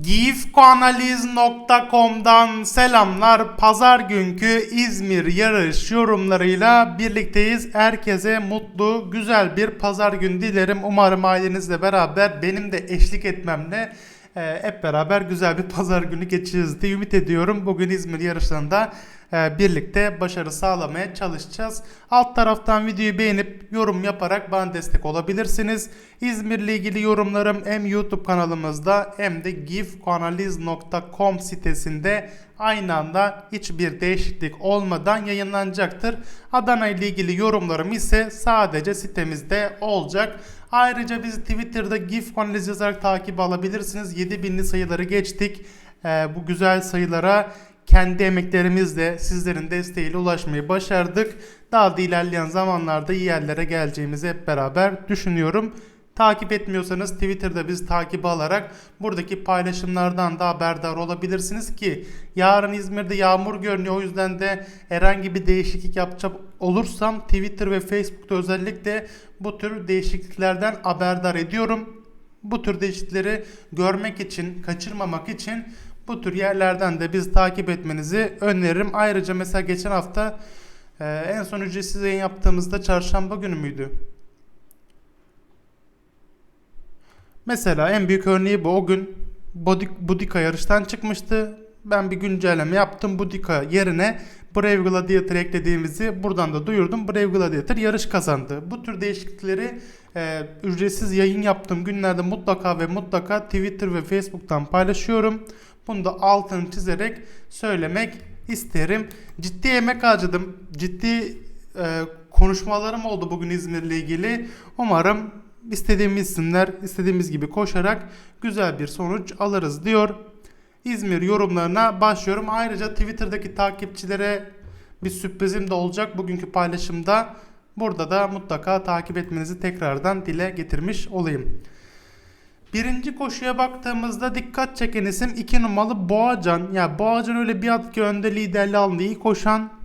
Gifkoanaliz.com'dan selamlar. Pazar günkü İzmir yarış yorumlarıyla birlikteyiz. Herkese mutlu, güzel bir pazar günü dilerim. Umarım ailenizle beraber benim de eşlik etmemle e, hep beraber güzel bir pazar günü geçiririz diye ümit ediyorum. Bugün İzmir yarışlarında e, birlikte başarı sağlamaya çalışacağız. Alt taraftan videoyu beğenip yorum yaparak bana destek olabilirsiniz. İzmir'le ilgili yorumlarım hem YouTube kanalımızda hem de gifkoanaliz.com sitesinde aynı anda hiçbir değişiklik olmadan yayınlanacaktır. Adana ile ilgili yorumlarım ise sadece sitemizde olacak. Ayrıca bizi Twitter'da GIF analiz yazarak takip alabilirsiniz. 7000'li sayıları geçtik. Ee, bu güzel sayılara kendi emeklerimizle sizlerin desteğiyle ulaşmayı başardık. Daha da ilerleyen zamanlarda iyi yerlere geleceğimizi hep beraber düşünüyorum. Takip etmiyorsanız Twitter'da bizi takip alarak buradaki paylaşımlardan da haberdar olabilirsiniz ki yarın İzmir'de yağmur görünüyor. O yüzden de herhangi bir değişiklik yapacak olursam Twitter ve Facebook'ta özellikle bu tür değişikliklerden haberdar ediyorum. Bu tür değişiklikleri görmek için, kaçırmamak için bu tür yerlerden de bizi takip etmenizi öneririm. Ayrıca mesela geçen hafta e, en son ücretsiz yayın yaptığımızda çarşamba günü müydü? Mesela en büyük örneği bu. O gün Budika yarıştan çıkmıştı. Ben bir güncelleme yaptım. Budika yerine Brave Gladiator eklediğimizi buradan da duyurdum. Brave Gladiator yarış kazandı. Bu tür değişiklikleri e, ücretsiz yayın yaptığım günlerde mutlaka ve mutlaka Twitter ve Facebook'tan paylaşıyorum. Bunu da altını çizerek söylemek isterim. Ciddi emek harcadım. Ciddi e, konuşmalarım oldu bugün İzmir'le ilgili. Umarım istediğimiz isimler istediğimiz gibi koşarak güzel bir sonuç alırız diyor. İzmir yorumlarına başlıyorum. Ayrıca Twitter'daki takipçilere bir sürprizim de olacak bugünkü paylaşımda. Burada da mutlaka takip etmenizi tekrardan dile getirmiş olayım. Birinci koşuya baktığımızda dikkat çeken isim 2 numaralı Boğacan. Ya Boğacan öyle bir at ki önde liderliği aldı. iyi koşan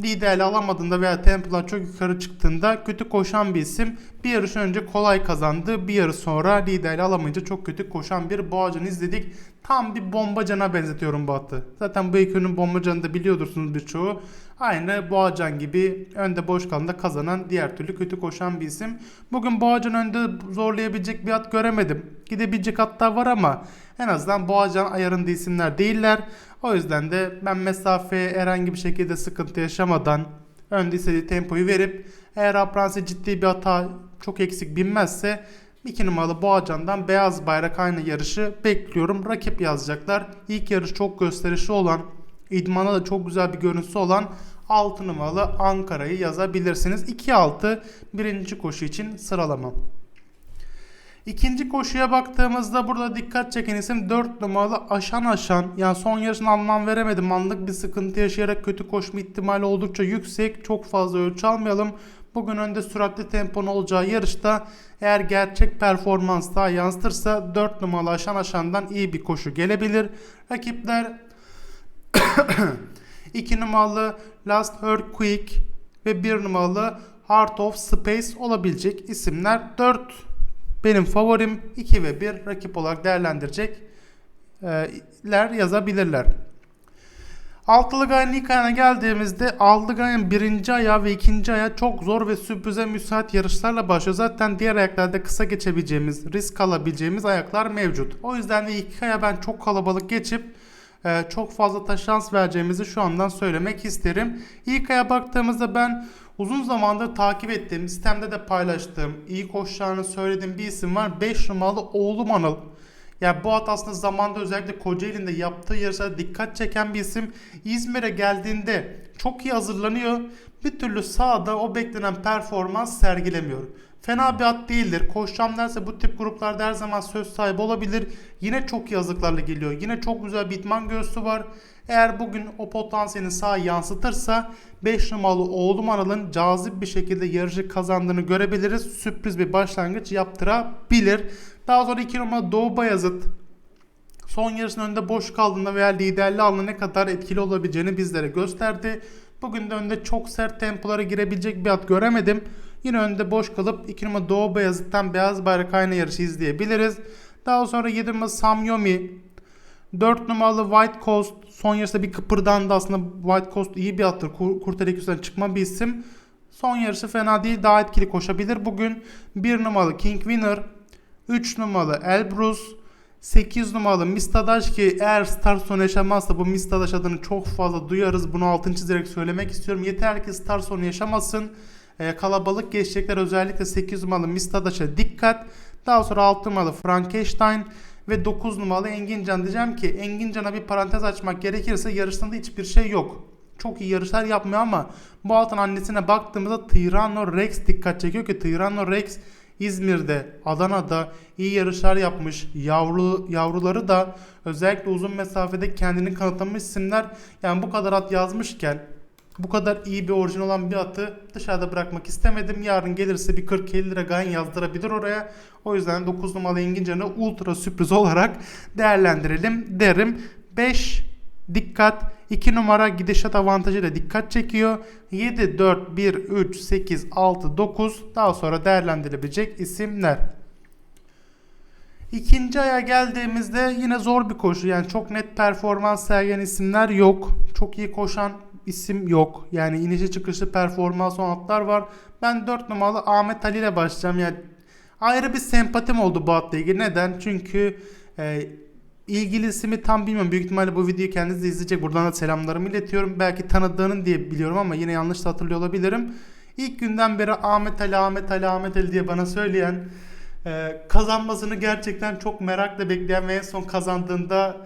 liderliği alamadığında veya tempolar çok yukarı çıktığında kötü koşan bir isim. Bir yarış önce kolay kazandı. Bir yarış sonra liderliği alamayınca çok kötü koşan bir Boğacan izledik. Tam bir bombacana benzetiyorum bu. Zaten bu ekürünün bombacanı da biliyordursunuz birçoğu. Aynı Boğacan gibi önde boş kalında kazanan diğer türlü kötü koşan bir isim. Bugün Boğacan önde zorlayabilecek bir at göremedim. Gidebilecek atlar var ama en azından Boğacan ayarında isimler değiller. O yüzden de ben mesafeye herhangi bir şekilde sıkıntı yaşamadan önde istediği tempoyu verip eğer Apranse ciddi bir hata çok eksik binmezse 2 numaralı Boğacan'dan beyaz bayrak aynı yarışı bekliyorum. Rakip yazacaklar. İlk yarış çok gösterişli olan, idmana da çok güzel bir görüntüsü olan 6 numaralı Ankara'yı yazabilirsiniz. 2-6 birinci koşu için sıralama. İkinci koşuya baktığımızda burada dikkat çeken isim 4 numaralı Aşan Aşan. Yani son yarışın anlam veremedim. Anlık bir sıkıntı yaşayarak kötü koşma ihtimali oldukça yüksek. Çok fazla ölçü almayalım. Bugün önde süratli tempon olacağı yarışta eğer gerçek performans daha yansıtırsa 4 numaralı Aşan Aşan'dan iyi bir koşu gelebilir. Rakipler 2 numaralı Last Earthquake ve 1 numaralı Heart of Space olabilecek isimler. 4 benim favorim 2 ve 1 rakip olarak değerlendirecekler yazabilirler. Altılı Gay'ın ilk ayağına geldiğimizde Altılı Gay'ın birinci ayağı ve ikinci ayağı çok zor ve sürprize müsait yarışlarla başlıyor. Zaten diğer ayaklarda kısa geçebileceğimiz, risk alabileceğimiz ayaklar mevcut. O yüzden de ilk aya ben çok kalabalık geçip e, çok fazla da şans vereceğimizi şu andan söylemek isterim. İlk aya baktığımızda ben uzun zamandır takip ettiğim, sistemde de paylaştığım, iyi koşacağını söylediğim bir isim var. 5 numaralı Oğlum Anıl. Ya bu at aslında zamanda özellikle Kocaeli'nde yaptığı yarışlara dikkat çeken bir isim. İzmir'e geldiğinde çok iyi hazırlanıyor. Bir türlü sahada o beklenen performans sergilemiyor. Fena bir at değildir. Koşacağım derse bu tip gruplarda her zaman söz sahibi olabilir. Yine çok iyi hazırlıklarla geliyor. Yine çok güzel bir itman göğsü var. Eğer bugün o potansiyelini sağa yansıtırsa 5 numaralı oğlum Aral'ın cazip bir şekilde yarışı kazandığını görebiliriz. Sürpriz bir başlangıç yaptırabilir. Daha sonra 2 numaralı Doğu Bayazıt son yarışın önünde boş kaldığında veya liderliği alında ne kadar etkili olabileceğini bizlere gösterdi. Bugün de önde çok sert tempolara girebilecek bir at göremedim. Yine önde boş kalıp 2 numara Doğu Bayazıt'tan beyaz bayrak aynı yarışı izleyebiliriz. Daha sonra 7 numara Samyomi 4 numaralı White Coast son yarışta bir kıpırdandı aslında White Coast iyi bir attır. Kur- Kurt Eleküs'ten çıkma bir isim. Son yarışı fena değil daha etkili koşabilir. Bugün 1 numaralı King Winner, 3 numaralı Elbrus, 8 numaralı Mistadaş ki eğer start sonu yaşamazsa bu Mistadaş adını çok fazla duyarız. Bunu altını çizerek söylemek istiyorum. Yeter ki start sonu yaşamasın. Ee, kalabalık geçecekler özellikle 8 numaralı Mistadaş'a dikkat. Daha sonra 6 numaralı Frankenstein ve 9 numaralı Engincan diyeceğim ki Engincan'a bir parantez açmak gerekirse yarışında hiçbir şey yok. Çok iyi yarışlar yapmıyor ama bu altın annesine baktığımızda Tyranno Rex dikkat çekiyor ki Tyranno Rex İzmir'de, Adana'da iyi yarışlar yapmış. Yavru yavruları da özellikle uzun mesafede kendini kanıtlamış isimler. Yani bu kadar at yazmışken bu kadar iyi bir orijin olan bir atı dışarıda bırakmak istemedim. Yarın gelirse bir 40-50 lira gayen yazdırabilir oraya. O yüzden 9 numaralı İngilizce'ni ultra sürpriz olarak değerlendirelim derim. 5 dikkat 2 numara gidişat avantajıyla dikkat çekiyor. 7, 4, 1, 3, 8, 6, 9 daha sonra değerlendirilebilecek isimler. İkinci aya geldiğimizde yine zor bir koşu. Yani çok net performans sergileyen isimler yok. Çok iyi koşan isim yok. Yani inişi çıkışı performans olan atlar var. Ben 4 numaralı Ahmet Ali ile başlayacağım. Yani ayrı bir sempatim oldu bu atla ilgili. Neden? Çünkü e, ilgilisi mi tam bilmiyorum. Büyük ihtimalle bu videoyu kendiniz de izleyecek. Buradan da selamlarımı iletiyorum. Belki tanıdığının diye biliyorum ama yine yanlış hatırlıyor olabilirim. İlk günden beri Ahmet Ali, Ahmet Ali, Ahmet Ali diye bana söyleyen ee, kazanmasını gerçekten çok merakla bekleyen ve en son kazandığında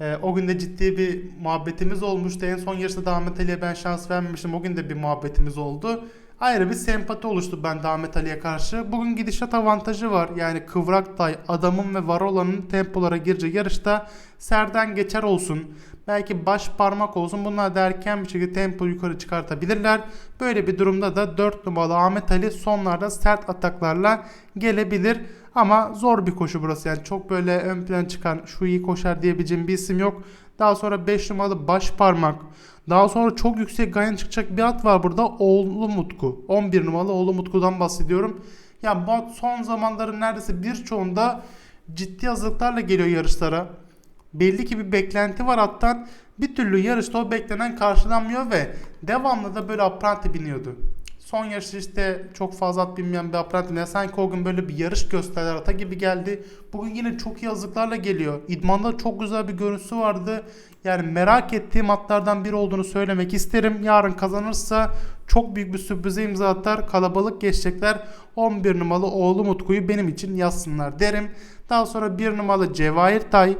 e, o gün de ciddi bir muhabbetimiz olmuştu. En son yarışta da Ali'ye ben şans vermemiştim. O gün de bir muhabbetimiz oldu. Ayrı bir sempati oluştu ben Ahmet Ali'ye karşı. Bugün gidişat avantajı var. Yani Kıvraktay, Adamın ve Varola'nın tempolara gireceği yarışta Serden geçer olsun. Belki baş parmak olsun. Bunlar da erken bir şekilde tempo yukarı çıkartabilirler. Böyle bir durumda da 4 numaralı Ahmet Ali sonlarda sert ataklarla gelebilir. Ama zor bir koşu burası. Yani çok böyle ön plan çıkan şu iyi koşar diyebileceğim bir isim yok. Daha sonra 5 numaralı baş parmak. Daha sonra çok yüksek gayen çıkacak bir at var burada. Oğlu Mutku. 11 numaralı Oğlu Mutku'dan bahsediyorum. Ya bu at son zamanların neredeyse birçoğunda ciddi hazırlıklarla geliyor yarışlara. Belli ki bir beklenti var attan. Bir türlü yarışta o beklenen karşılanmıyor ve devamlı da böyle apranti biniyordu. Son yarışta işte çok fazla at binmeyen bir apranti biniyor. Sanki o gün böyle bir yarış gösterdiler ata gibi geldi. Bugün yine çok iyi hazırlıklarla geliyor. İdmanda çok güzel bir görüntüsü vardı. Yani merak ettiğim atlardan biri olduğunu söylemek isterim. Yarın kazanırsa çok büyük bir sürprize imza atar. Kalabalık geçecekler. 11 numaralı oğlu Mutku'yu benim için yazsınlar derim. Daha sonra 1 numaralı Cevahir Tay,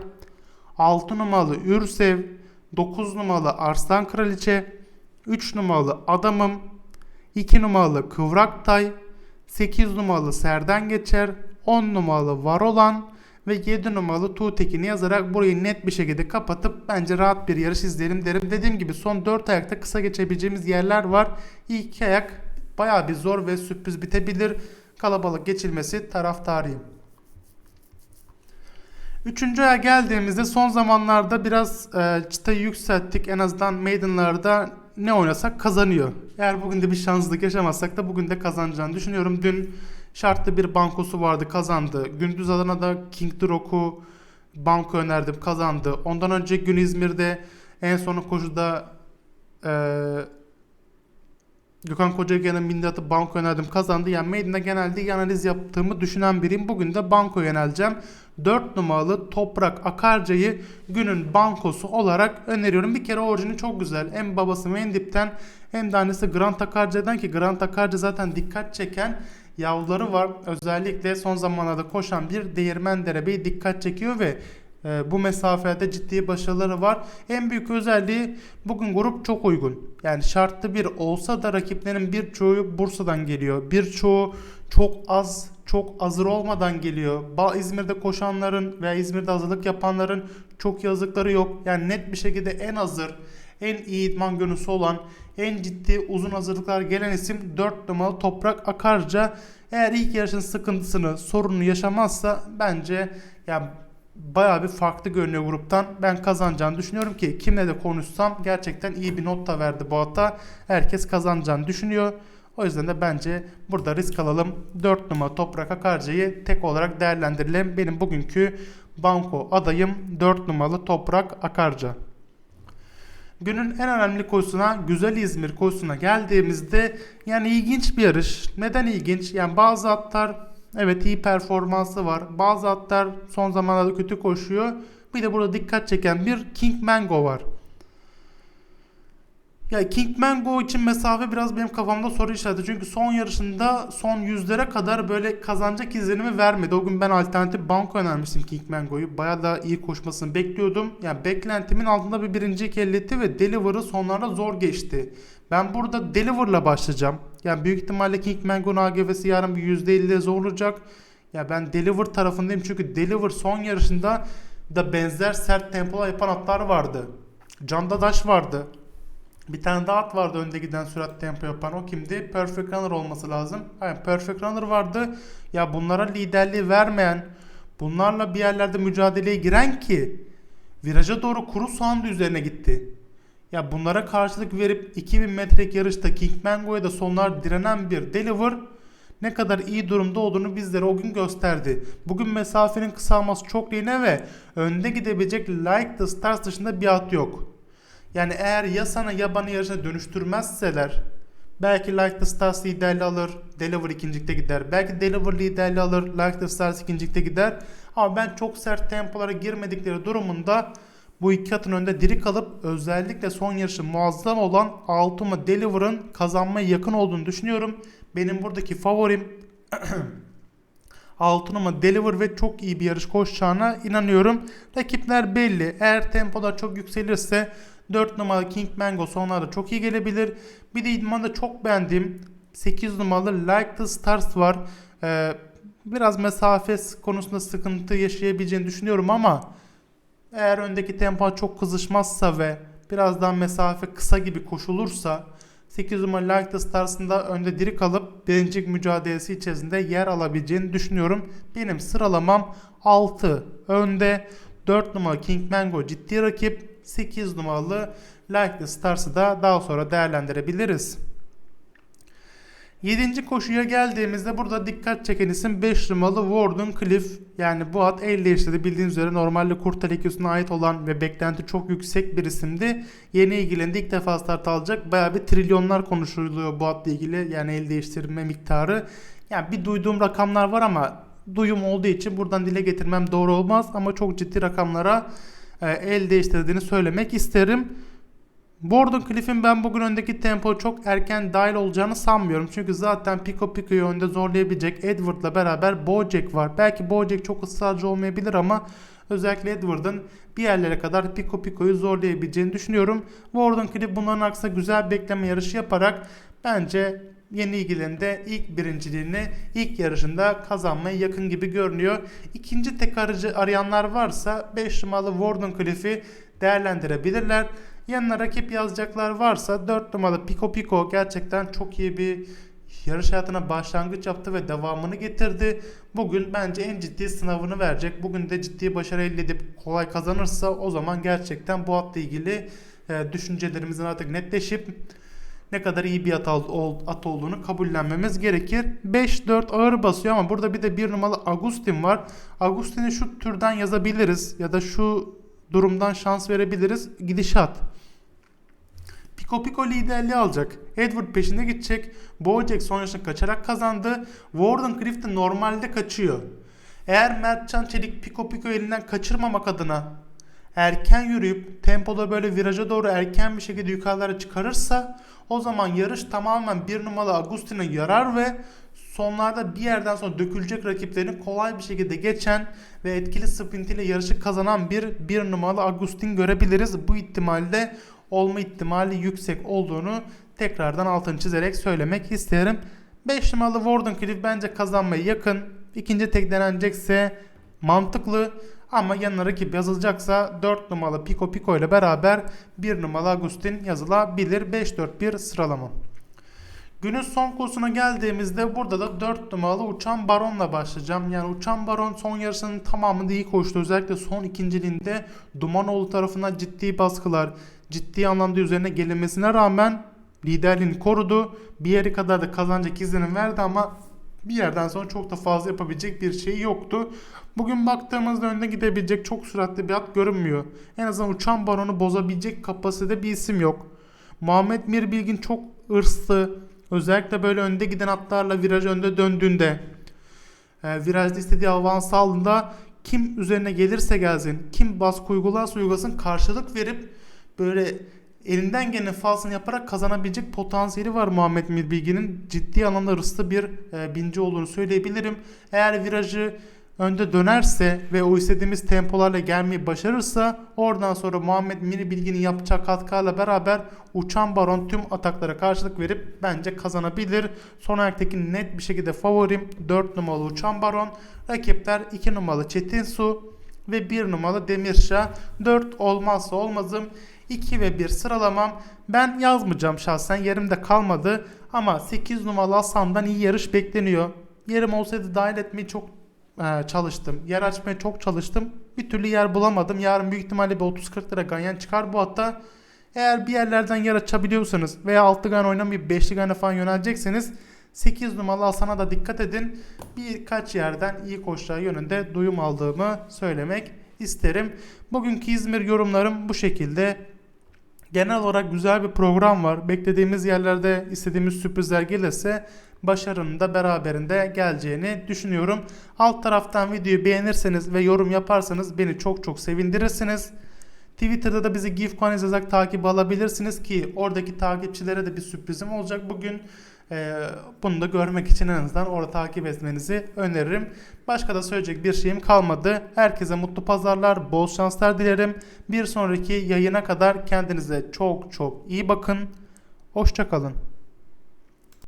6 numaralı Ürsev, 9 numaralı Arslan Kraliçe, 3 numaralı Adamım, 2 numaralı Kıvraktay, 8 numaralı Serden Geçer, 10 numaralı Varolan ve 7 numaralı Tuğtekin'i yazarak burayı net bir şekilde kapatıp bence rahat bir yarış izleyelim derim. Dediğim gibi son 4 ayakta kısa geçebileceğimiz yerler var. İlk ayak bayağı bir zor ve sürpriz bitebilir. Kalabalık geçilmesi taraftarıyım. Üçüncü aya geldiğimizde son zamanlarda biraz e, çıtayı yükselttik. En azından maidenlarda ne oynasak kazanıyor. Eğer bugün de bir şanssızlık yaşamazsak da bugün de kazanacağını düşünüyorum. Dün şartlı bir bankosu vardı kazandı. Gündüz Adana'da King Droku banko önerdim kazandı. Ondan önce gün İzmir'de en son koşuda e, Gökhan Kocagen'in bindi atıp banko önerdim kazandı. Yani Maiden'de genelde iyi analiz yaptığımı düşünen biriyim. Bugün de banko yöneleceğim. 4 numaralı Toprak Akarca'yı günün bankosu olarak öneriyorum. Bir kere orijini çok güzel. Hem babası Mendip'ten hem de annesi Grant Akarca'dan ki Grant Akarca zaten dikkat çeken yavruları var. Özellikle son zamanlarda koşan bir değirmen derebeyi dikkat çekiyor ve bu mesafede ciddi başarıları var. En büyük özelliği bugün grup çok uygun. Yani şartlı bir olsa da rakiplerin birçoğu Bursa'dan geliyor. Birçoğu çok az, çok hazır olmadan geliyor. Ba İzmir'de koşanların veya İzmir'de hazırlık yapanların çok yazıkları yok. Yani net bir şekilde en hazır, en iyi idman görüntüsü olan, en ciddi uzun hazırlıklar gelen isim 4 numaralı Toprak Akarca. Eğer ilk yarışın sıkıntısını, sorununu yaşamazsa bence yani bayağı bir farklı görünüyor gruptan. Ben kazanacağını düşünüyorum ki kimle de konuşsam gerçekten iyi bir not da verdi bu hafta. Herkes kazanacağını düşünüyor. O yüzden de bence burada risk alalım. 4 numara Toprak Akarca'yı tek olarak değerlendirelim. Benim bugünkü banko adayım 4 numaralı Toprak Akarca. Günün en önemli koşusuna Güzel İzmir koşusuna geldiğimizde yani ilginç bir yarış. Neden ilginç? Yani bazı atlar evet iyi performansı var. Bazı atlar son zamanlarda kötü koşuyor. Bir de burada dikkat çeken bir King Mango var. Ya King Mango için mesafe biraz benim kafamda soru işareti. Çünkü son yarışında son yüzlere kadar böyle kazanacak izlenimi vermedi. O gün ben alternatif banko önermiştim King Mango'yu. Baya da iyi koşmasını bekliyordum. Yani beklentimin altında bir birinci elde etti ve Deliver'ı sonlarda zor geçti. Ben burada Deliver'la başlayacağım. Yani büyük ihtimalle King Mango'nun AGV'si yarın bir %50'de zorlayacak. Ya ben Deliver tarafındayım çünkü Deliver son yarışında da benzer sert tempolar yapan atlar vardı. Can Dadaş vardı. Bir tane daha at vardı önde giden sürat tempo yapan. O kimdi? Perfect Runner olması lazım. Hayır, Perfect Runner vardı. Ya bunlara liderliği vermeyen, bunlarla bir yerlerde mücadeleye giren ki viraja doğru kuru soğan da üzerine gitti. Ya bunlara karşılık verip 2000 metrelik yarışta King Mango'ya da sonlar direnen bir Deliver ne kadar iyi durumda olduğunu bizlere o gün gösterdi. Bugün mesafenin kısalması çok yine ve önde gidebilecek Like the Stars dışında bir at yok. Yani eğer ya sana ya bana yarışına dönüştürmezseler belki Like the Stars liderliği alır, Deliver ikincilikte gider. Belki Deliver liderliği alır, Like the Stars ikincilikte gider. Ama ben çok sert tempolara girmedikleri durumunda bu iki atın önünde diri kalıp özellikle son yarışı muazzam olan Altıma Deliver'ın kazanmaya yakın olduğunu düşünüyorum. Benim buradaki favorim 6 numara Deliver ve çok iyi bir yarış koşacağına inanıyorum. Rakipler belli. Eğer tempolar çok yükselirse 4 numaralı King Mango sonlarda çok iyi gelebilir. Bir de idmanda çok beğendiğim 8 numaralı Like the Stars var. Ee, biraz mesafe konusunda sıkıntı yaşayabileceğini düşünüyorum ama eğer öndeki tempo çok kızışmazsa ve birazdan mesafe kısa gibi koşulursa 8 numaralı Like the Stars'ın da önde diri kalıp birincilik mücadelesi içerisinde yer alabileceğini düşünüyorum. Benim sıralamam 6 önde 4 numaralı King Mango ciddi rakip 8 numaralı Like the Stars'ı da daha sonra değerlendirebiliriz. 7. koşuya geldiğimizde burada dikkat çeken isim 5 numaralı Warden Cliff. Yani bu at el değiştirdi bildiğiniz üzere normalde kurt lekesine ait olan ve beklenti çok yüksek bir isimdi. Yeni ilgilendi ilk defa start alacak. Baya bir trilyonlar konuşuluyor bu atla ilgili yani el değiştirme miktarı. Yani bir duyduğum rakamlar var ama duyum olduğu için buradan dile getirmem doğru olmaz. Ama çok ciddi rakamlara e, el değiştirdiğini söylemek isterim. Bordon Cliff'in ben bugün öndeki tempo çok erken dahil olacağını sanmıyorum. Çünkü zaten Pico Pico'yu önde zorlayabilecek Edward'la beraber Bojack var. Belki Bojack çok ısrarcı olmayabilir ama özellikle Edward'ın bir yerlere kadar Pico Pico'yu zorlayabileceğini düşünüyorum. Bordon Cliff bunların aksine güzel bekleme yarışı yaparak bence yeni ilgilerinde ilk birinciliğini ilk yarışında kazanmaya yakın gibi görünüyor. İkinci tek aracı arayanlar varsa 5 numaralı Warden Cliff'i değerlendirebilirler. Yanına rakip yazacaklar varsa 4 numaralı Pico Pico gerçekten çok iyi bir yarış hayatına başlangıç yaptı ve devamını getirdi. Bugün bence en ciddi sınavını verecek. Bugün de ciddi başarı elde edip kolay kazanırsa o zaman gerçekten bu atla ilgili e, düşüncelerimizin artık netleşip ne kadar iyi bir at, at olduğunu kabullenmemiz gerekir. 5-4 ağır basıyor ama burada bir de bir numaralı Agustin var. Agustin'i şu türden yazabiliriz ya da şu durumdan şans verebiliriz. Gidişat. Pico Pico liderliği alacak. Edward peşinde gidecek. Bojack son yarışını kaçarak kazandı. Warden de normalde kaçıyor. Eğer Mertcan Çelik Pico Pico elinden kaçırmamak adına erken yürüyüp tempoda böyle viraja doğru erken bir şekilde yukarılara çıkarırsa o zaman yarış tamamen bir numaralı Agustin'e yarar ve sonlarda bir yerden sonra dökülecek rakiplerini kolay bir şekilde geçen ve etkili sprintiyle yarışı kazanan bir bir numaralı Agustin görebiliriz. Bu ihtimalle olma ihtimali yüksek olduğunu tekrardan altını çizerek söylemek isterim. 5 numaralı Warden Cliff bence kazanmaya yakın. İkinci tek denenecekse mantıklı. Ama yanına rakip yazılacaksa 4 numaralı Pico Pico ile beraber 1 numaralı Agustin yazılabilir. 5-4-1 sıralama. Günün son kursuna geldiğimizde burada da 4 numaralı Uçan Baron'la başlayacağım. Yani Uçan Baron son yarışının tamamında iyi koştu. Özellikle son ikinciliğinde Dumanoğlu tarafından ciddi baskılar, ciddi anlamda üzerine gelinmesine rağmen liderliğini korudu. Bir yeri kadar da kazanacak izlenim verdi ama bir yerden sonra çok da fazla yapabilecek bir şey yoktu. Bugün baktığımızda önde gidebilecek çok süratli bir at görünmüyor. En azından uçan baronu bozabilecek kapasitede bir isim yok. Muhammed Mirbilgin çok hırslı. Özellikle böyle önde giden atlarla viraj önde döndüğünde e, virajda istediği avans aldığında kim üzerine gelirse gelsin, kim baskı uygularsa uygulasın karşılık verip böyle elinden gelen fazlasını yaparak kazanabilecek potansiyeli var Muhammed Mirbilgi'nin. Ciddi anlamda hırslı bir e, binci olduğunu söyleyebilirim. Eğer virajı önde dönerse ve o istediğimiz tempolarla gelmeyi başarırsa oradan sonra Muhammed Mirbilgi'nin yapacağı katkılarla beraber Uçan Baron tüm ataklara karşılık verip bence kazanabilir. Son ayaktaki net bir şekilde favorim 4 numaralı Uçan Baron. Rakipler 2 numaralı Çetin Su ve 1 numaralı Demirşah. 4 olmazsa olmazım. 2 ve 1 sıralamam. Ben yazmayacağım şahsen yerimde kalmadı. Ama 8 numaralı Hasan'dan iyi yarış bekleniyor. Yerim olsaydı dahil etmeyi çok e, çalıştım. Yer açmaya çok çalıştım. Bir türlü yer bulamadım. Yarın büyük ihtimalle bir 30-40 lira ganyan çıkar bu hatta. Eğer bir yerlerden yer açabiliyorsanız veya altı gan oynamayıp beşli gana falan yönelecekseniz 8 numaralı Hasan'a da dikkat edin. Birkaç yerden iyi koşacağı yönünde duyum aldığımı söylemek isterim. Bugünkü İzmir yorumlarım bu şekilde. Genel olarak güzel bir program var. Beklediğimiz yerlerde istediğimiz sürprizler gelirse başarının da beraberinde geleceğini düşünüyorum. Alt taraftan videoyu beğenirseniz ve yorum yaparsanız beni çok çok sevindirirsiniz. Twitter'da da bizi GIF yazarak takip alabilirsiniz ki oradaki takipçilere de bir sürprizim olacak bugün. Ee, bunu da görmek için en azından orada takip etmenizi öneririm. Başka da söyleyecek bir şeyim kalmadı. Herkese mutlu pazarlar, bol şanslar dilerim. Bir sonraki yayına kadar kendinize çok çok iyi bakın. Hoşçakalın.